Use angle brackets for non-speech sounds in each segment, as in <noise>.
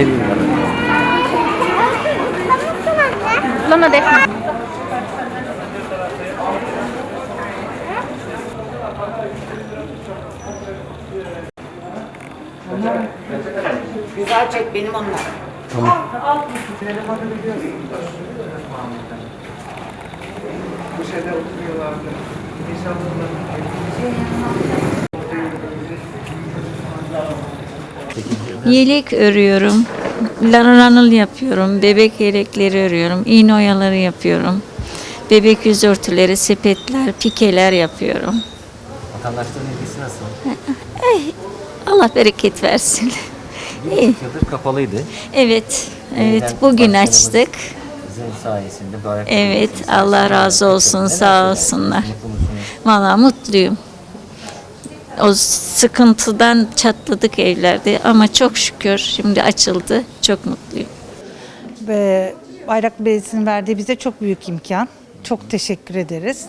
Vereyim ben. Lama Defne. Güzel çek benim onlar. Bu şeyde oturuyorlardı. İnsanların Yelek örüyorum. Laranıl yapıyorum. Bebek yelekleri örüyorum. iğne oyaları yapıyorum. Bebek yüz örtüleri, sepetler, pikeler yapıyorum. Vatandaşların ilgisi nasıl? Allah bereket versin. Bir İyi. buçuk yıldır kapalıydı. Evet, Yeniden evet bugün başkanımız açtık. Sizin sayesinde böyle Evet, Allah razı olsun, sağ olsunlar. Mutlu musunuz? Valla mutluyum. O sıkıntıdan çatladık evlerde ama çok şükür şimdi açıldı. Çok mutluyum. ve Bayraklı Belediyesi'nin verdiği bize çok büyük imkan. Çok teşekkür ederiz.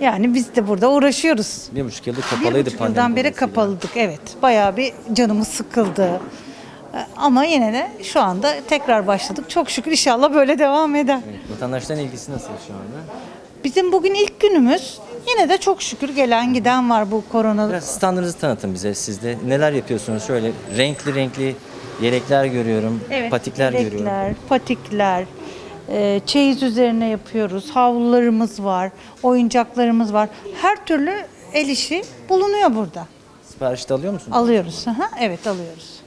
Yani biz de burada uğraşıyoruz. Bir buçuk yıldır Bir kapalıydı buçuk pandemi yıldan beri dolayısıyla. kapalıydık evet. Bayağı bir canımız sıkıldı. Ama yine de şu anda tekrar başladık. Çok şükür inşallah böyle devam eder. Evet, Vatandaşların ilgisi nasıl şu anda? Bizim bugün ilk günümüz. Yine de çok şükür gelen giden var bu korona. Biraz standınızı tanıtın bize sizde. Neler yapıyorsunuz? Şöyle renkli renkli yelekler görüyorum, patikler görüyorum. yelekler, patikler, e, çeyiz üzerine yapıyoruz. Havlularımız var, oyuncaklarımız var. Her türlü el işi bulunuyor burada. Sipariş de alıyor musunuz? Alıyoruz. Aha, evet alıyoruz.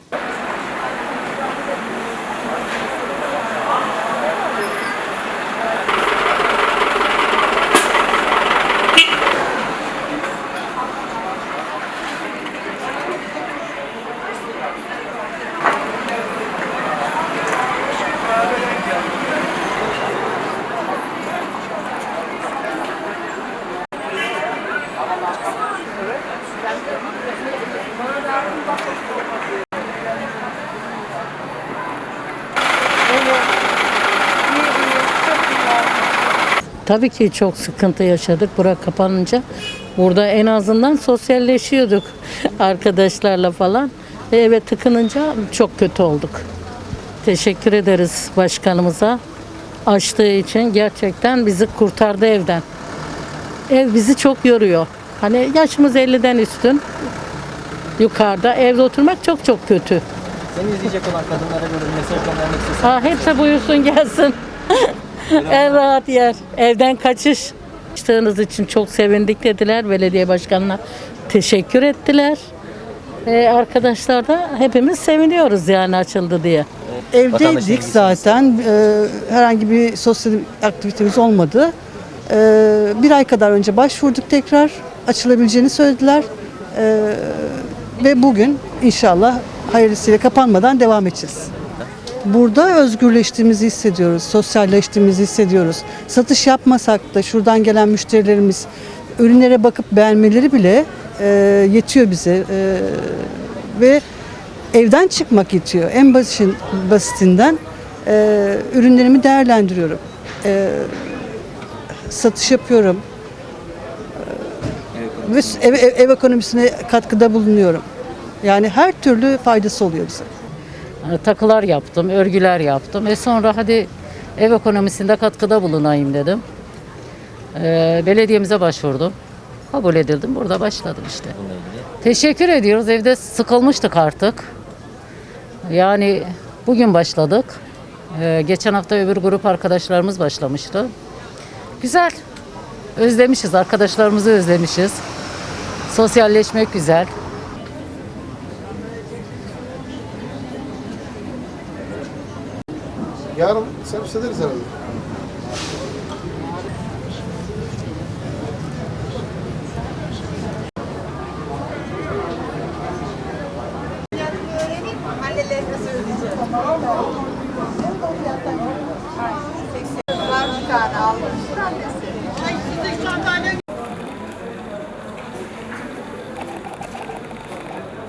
Tabii ki çok sıkıntı yaşadık bura kapanınca. Burada en azından sosyalleşiyorduk <laughs> arkadaşlarla falan. Ve eve tıkınınca çok kötü olduk. Teşekkür ederiz başkanımıza. Açtığı için gerçekten bizi kurtardı evden. Ev bizi çok yoruyor. Hani yaşımız 50'den üstün. Yukarıda evde oturmak çok çok kötü. Seni izleyecek olan kadınlara böyle bir mesaj göndermek istiyorsan. Ha, hepsi buyursun gelsin. <laughs> en rahat yer. Evden kaçış. Açtığınız için çok sevindik dediler belediye başkanına. Teşekkür ettiler. Ee, arkadaşlar da hepimiz seviniyoruz yani açıldı diye. Evdeydik zaten. Ee, herhangi bir sosyal aktivitemiz olmadı. Ee, bir ay kadar önce başvurduk tekrar. Açılabileceğini söylediler. Ee, ve bugün inşallah hayırlısıyla kapanmadan devam edeceğiz. Burada özgürleştiğimizi hissediyoruz, sosyalleştiğimizi hissediyoruz. Satış yapmasak da şuradan gelen müşterilerimiz ürünlere bakıp beğenmeleri bile e, yetiyor bize. E, ve evden çıkmak yetiyor. En basit, basitinden e, ürünlerimi değerlendiriyorum. E, satış yapıyorum. Ve ev, ev, ev ekonomisine katkıda bulunuyorum. Yani her türlü faydası oluyor bize. Yani takılar yaptım, örgüler yaptım. E sonra hadi ev ekonomisinde katkıda bulunayım dedim. Ee, belediyemize başvurdum. Kabul edildim. Burada başladım işte. Teşekkür ediyoruz. Evde sıkılmıştık artık. Yani bugün başladık. Ee, geçen hafta öbür grup arkadaşlarımız başlamıştı. Güzel. Özlemişiz. Arkadaşlarımızı özlemişiz. Sosyalleşmek güzel. Yarın servis ederiz herhalde. Var bir tane aldım.